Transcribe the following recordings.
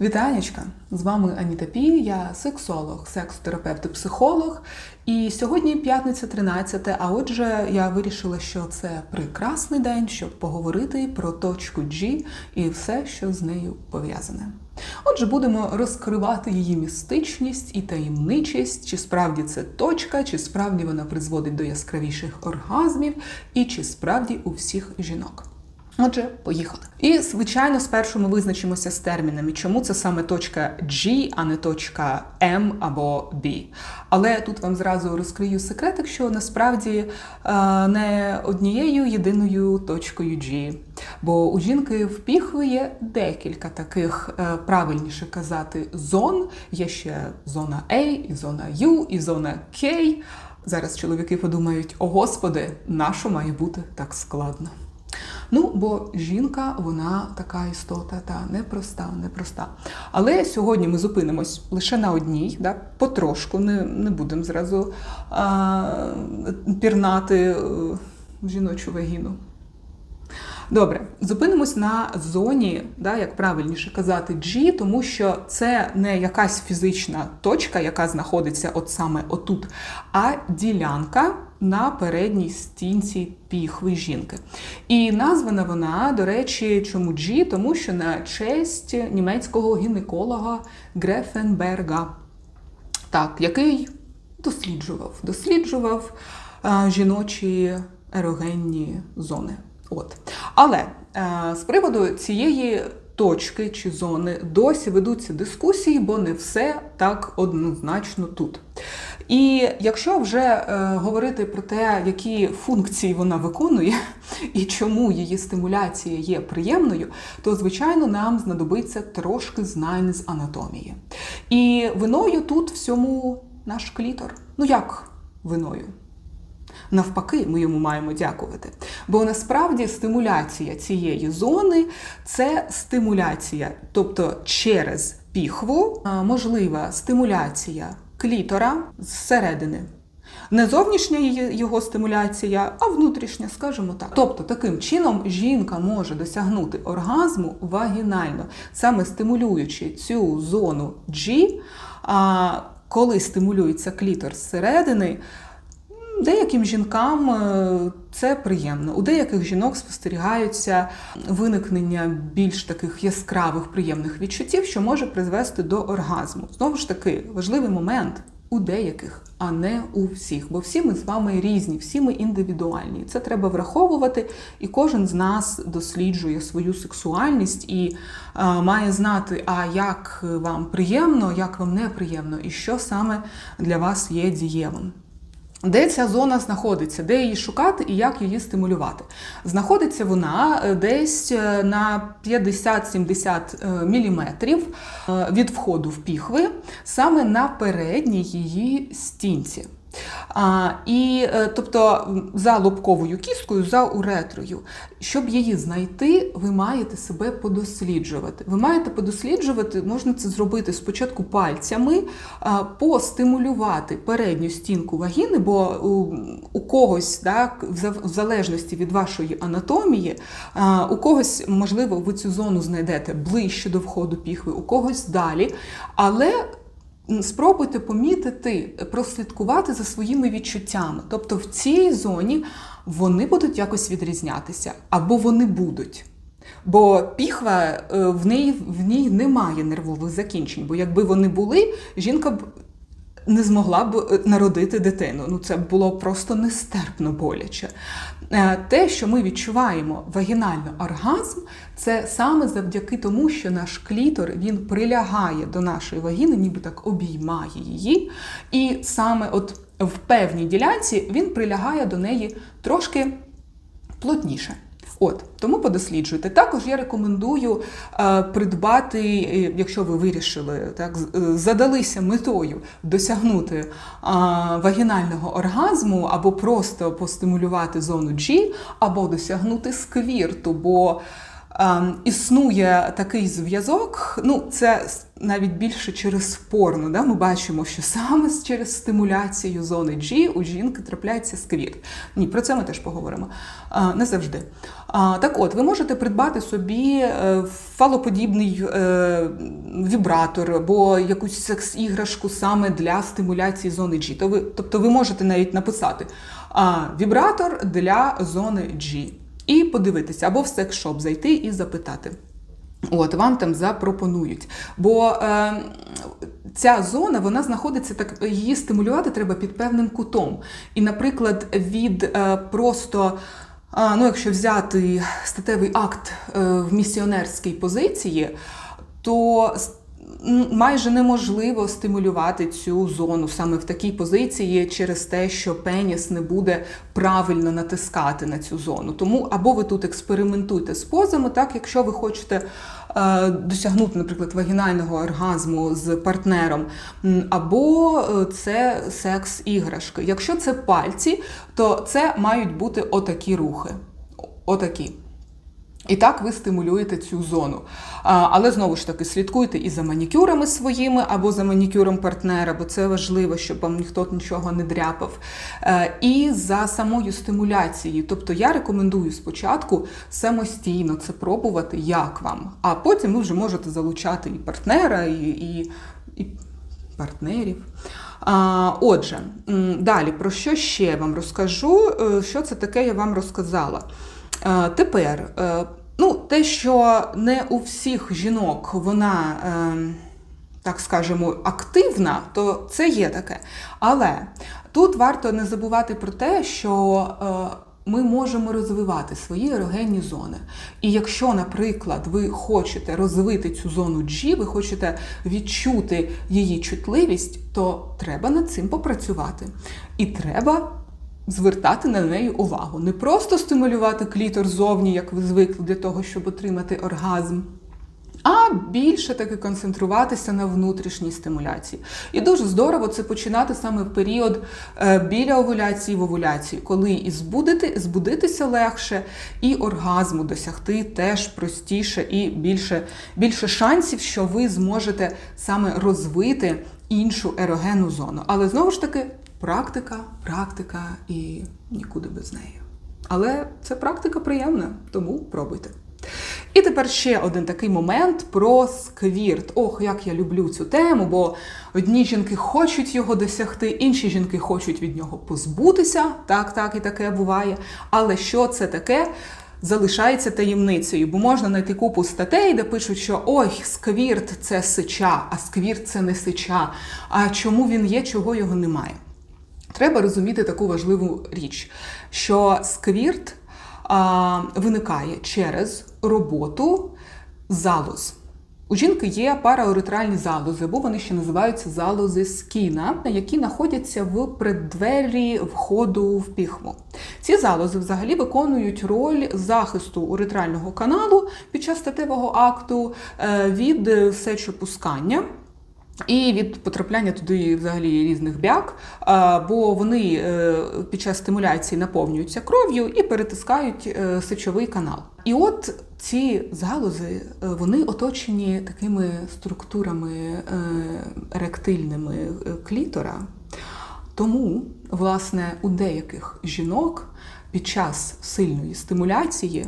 Вітанечка! З вами Аніта Пі, я сексолог, секс-терапевт і психолог. І сьогодні п'ятниця 13, а отже, я вирішила, що це прекрасний день, щоб поговорити про точку G і все, що з нею пов'язане. Отже, будемо розкривати її містичність і таємничість, чи справді це точка, чи справді вона призводить до яскравіших оргазмів, і чи справді у всіх жінок. Отже, поїхали. І звичайно, спершу ми визначимося з термінами, чому це саме точка G, а не точка M або B. Але тут вам зразу розкрию секретик, що насправді е, не однією єдиною точкою G. Бо у жінки в піхви є декілька таких, е, правильніше казати, зон. Є ще зона A, і зона U, і зона K. Зараз чоловіки подумають: о господи, нащо має бути так складно? Ну, бо жінка, вона така істота, та непроста, непроста. Але сьогодні ми зупинимось лише на одній, да, потрошку, не, не будемо зразу а, пірнати е, в жіночу вагіну. Добре, зупинимось на зоні, да, як правильніше казати, G, тому що це не якась фізична точка, яка знаходиться от саме отут, а ділянка на передній стінці піхви жінки. І названа вона, до речі, чому G? Тому що на честь німецького гінеколога Грефенберга, так, який досліджував, досліджував а, жіночі ерогенні зони. От. Але е, з приводу цієї точки чи зони досі ведуться дискусії, бо не все так однозначно тут. І якщо вже е, говорити про те, які функції вона виконує і чому її стимуляція є приємною, то звичайно нам знадобиться трошки знань з анатомії. І виною тут всьому наш клітор. Ну як виною? Навпаки, ми йому маємо дякувати. Бо насправді стимуляція цієї зони це стимуляція, тобто через піхву можлива стимуляція клітора зсередини. Не зовнішня його стимуляція, а внутрішня, скажімо так. Тобто, таким чином жінка може досягнути оргазму вагінально, саме стимулюючи цю зону G, а коли стимулюється клітор зсередини, Деяким жінкам е, це приємно. У деяких жінок спостерігаються виникнення більш таких яскравих приємних відчуттів, що може призвести до оргазму. Знову ж таки, важливий момент у деяких, а не у всіх. Бо всі ми з вами різні, всі ми індивідуальні. Це треба враховувати, і кожен з нас досліджує свою сексуальність і е, має знати, а як вам приємно, як вам неприємно, і що саме для вас є дієвим. Де ця зона знаходиться, де її шукати і як її стимулювати? Знаходиться вона е, десь е, на 50-70 мм від входу в піхви, саме на передній її стінці. І е, тобто за лобковою кісткою, за уретрою. Щоб її знайти, ви маєте себе подосліджувати. Ви маєте подосліджувати, можна це зробити спочатку пальцями, постимулювати передню стінку вагіни, бо у, когось, так, в залежності від вашої анатомії, у когось, можливо, ви цю зону знайдете ближче до входу піхви, у когось далі. Але Спробуйте помітити, прослідкувати за своїми відчуттями. Тобто в цій зоні вони будуть якось відрізнятися, або вони будуть. Бо піхва е, в неї в ній немає нервових закінчень, бо якби вони були, жінка б не змогла б е, народити дитину. Ну це було просто нестерпно боляче. Е, Те, що ми відчуваємо вагінально оргазм, це саме завдяки тому, що наш клітор він прилягає до нашої вагіни, ніби так обіймає її. І саме от в певній ділянці він прилягає до неї трошки плотніше. От тому подосліджуйте. Також я рекомендую е, придбати, е, якщо ви вирішили так, е, задалися метою досягнути е, вагінального оргазму, або просто постимулювати зону G, або досягнути сквірту, бо Існує такий зв'язок, ну це навіть більше через порно. Да? Ми бачимо, що саме через стимуляцію зони G у жінки трапляється сквірт. Ні, про це ми теж поговоримо. А, Не завжди. А, Так от, ви можете придбати собі е, фалоподібний е, вібратор або якусь секс-іграшку саме для стимуляції зони G. Тобто ви можете навіть написати а, вібратор для зони G. І подивитися, або в секс-шоп зайти і запитати. От вам там запропонують. Бо е, ця зона вона знаходиться так, її стимулювати треба під певним кутом. І, наприклад, від е, просто. А, ну, якщо взяти статевий акт е, в місіонерській позиції, то майже неможливо стимулювати цю зону саме в такій позиції через те, що пеніс не буде правильно натискати на цю зону. Тому або ви тут експериментуйте з позами, так якщо ви хочете е, досягнути, наприклад, вагінального оргазму з партнером, або е, це секс-іграшки. Якщо це пальці, то це мають бути отакі рухи. Отакі. І так ви стимулюєте цю зону. Але знову ж таки слідкуйте і за манікюрами своїми, або за манікюром партнера, бо це важливо, щоб вам ніхто нічого не дряпав. Е, і за самою стимуляцією. Тобто я рекомендую спочатку самостійно це пробувати, як вам. А потім ви вже можете залучати і партнера, і, і, і партнерів. Отже, далі про що ще вам розкажу? Е, Що це таке, я вам розказала. Е, Тепер, е, ну, те, що не у всіх жінок вона, е, так скажемо, активна, то це є таке. Але тут варто не забувати про те, що ми можемо розвивати свої ерогенні зони. І якщо, наприклад, ви хочете розвити цю зону G, ви хочете відчути її чутливість, то треба над цим попрацювати. І треба звертати на неї увагу. Не просто стимулювати клітор зовні, як ви звикли, для того, щоб отримати оргазм. А більше таки концентруватися на внутрішній стимуляції. І дуже здорово це починати саме в період е, біля овуляції в овуляції, коли і збудити, збудитися легше, і оргазму досягти теж простіше і більше, більше шансів, що ви зможете саме розвити іншу ерогенну зону. Але знову ж таки, практика, практика і нікуди без неї. Але це практика приємна, тому пробуйте. І тепер ще один такий момент про сквірт. Ох, як я люблю цю тему, бо одні жінки хочуть його досягти, інші жінки хочуть від нього позбутися. Так, так, і таке буває. Але що це таке? Залишається таємницею, бо можна знайти купу статей, де пишуть, що ой, сквірт це сича, а сквірт це не сича. А чому він є, чого його немає? Треба розуміти таку важливу річ, що сквірт а, виникає через роботу залоз. У жінки є парауретральні залози, або вони ще називаються залози скіна, які знаходяться в преддвері входу в піхву. Ці залози взагалі виконують роль захисту уретрального каналу під час статевого акту е, від сечопускання. І від потрапляння туди взагалі різних бяк, бо вони е, під час стимуляції наповнюються кров'ю і перетискають е, сечовий канал. І от ці залози е, вони оточені такими структурами еректильними е, клітора. Тому, власне, у деяких жінок під час сильної стимуляції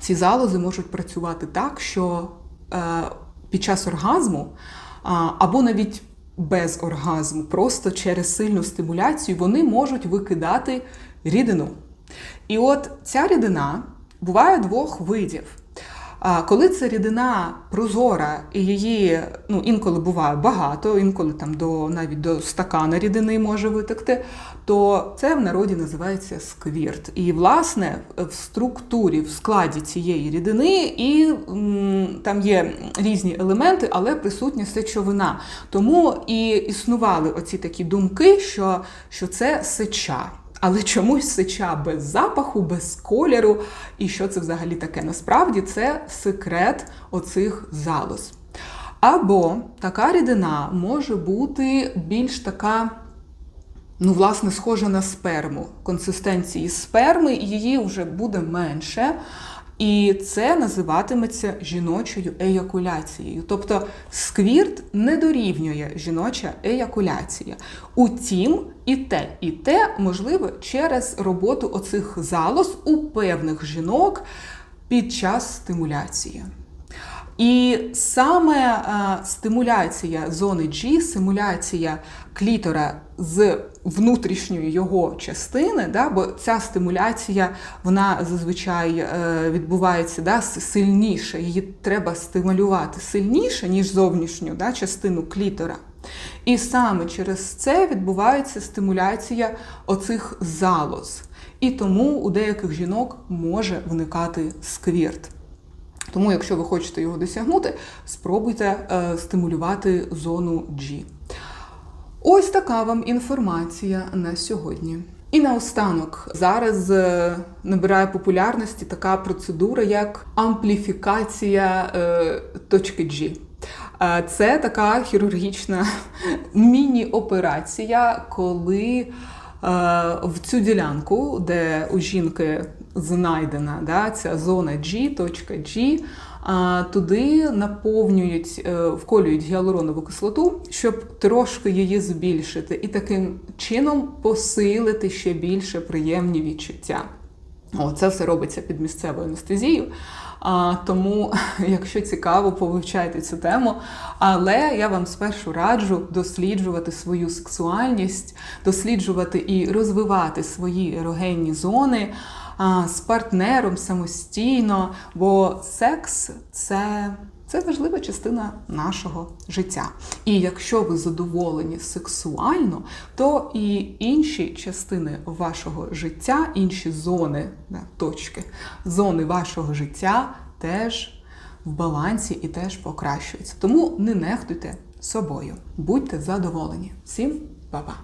ці залози можуть працювати так, що під час оргазму або навіть без оргазму, просто через сильну стимуляцію вони можуть викидати рідину. І от ця рідина буває двох видів. А коли це рідина прозора і її ну, інколи буває багато, інколи там до навіть до стакана рідини може витекти, то це в народі називається сквірт. І, власне, в структурі, в складі цієї рідини, і м, там є різні елементи, але присутня сечовина. Тому і існували оці такі думки, що, що це сеча. Але чомусь сича без запаху, без кольору. І що це взагалі таке? Насправді це секрет оцих залоз. Або така рідина може бути більш така, ну, власне, схожа на сперму, консистенції сперми, її вже буде менше. І це називатиметься жіночою еякуляцією. Тобто сквірт не дорівнює жіноча еякуляція. Утім, і те, і те можливо через роботу оцих залоз у певних жінок під час стимуляції. І саме е, стимуляція зони G, стимуляція клітора з внутрішньої його частини, да, бо ця стимуляція вона зазвичай е, відбувається да, сильніше, її треба стимулювати сильніше, ніж зовнішню да, частину клітора. І саме через це відбувається стимуляція оцих залоз. І тому у деяких жінок може виникати сквірт. Тому, якщо ви хочете його досягнути, спробуйте е, стимулювати зону G. Ось така вам інформація на сьогодні. І наостанок зараз е, набирає популярності така процедура, як ампліфікація е, точки G. Е, Це така хірургічна міні-операція, коли в цю ділянку, де у жінки знайдена да, ця зона G, точка G, туди наповнюють, е, вколюють гіалуронову кислоту, щоб трошки її збільшити, і таким чином посилити ще більше приємні відчуття. О, це все робиться під місцевою анестезією. А, тому, якщо цікаво, повивчайте цю тему. Але я вам спершу раджу досліджувати свою сексуальність, досліджувати і розвивати свої ерогенні зони з партнером самостійно, бо секс це. Це важлива частина нашого життя. І якщо ви задоволені сексуально, то і інші частини вашого життя, інші зони, точки, зони вашого життя теж в балансі і теж покращуються. Тому не нехтуйте собою, будьте задоволені. Всім па-па!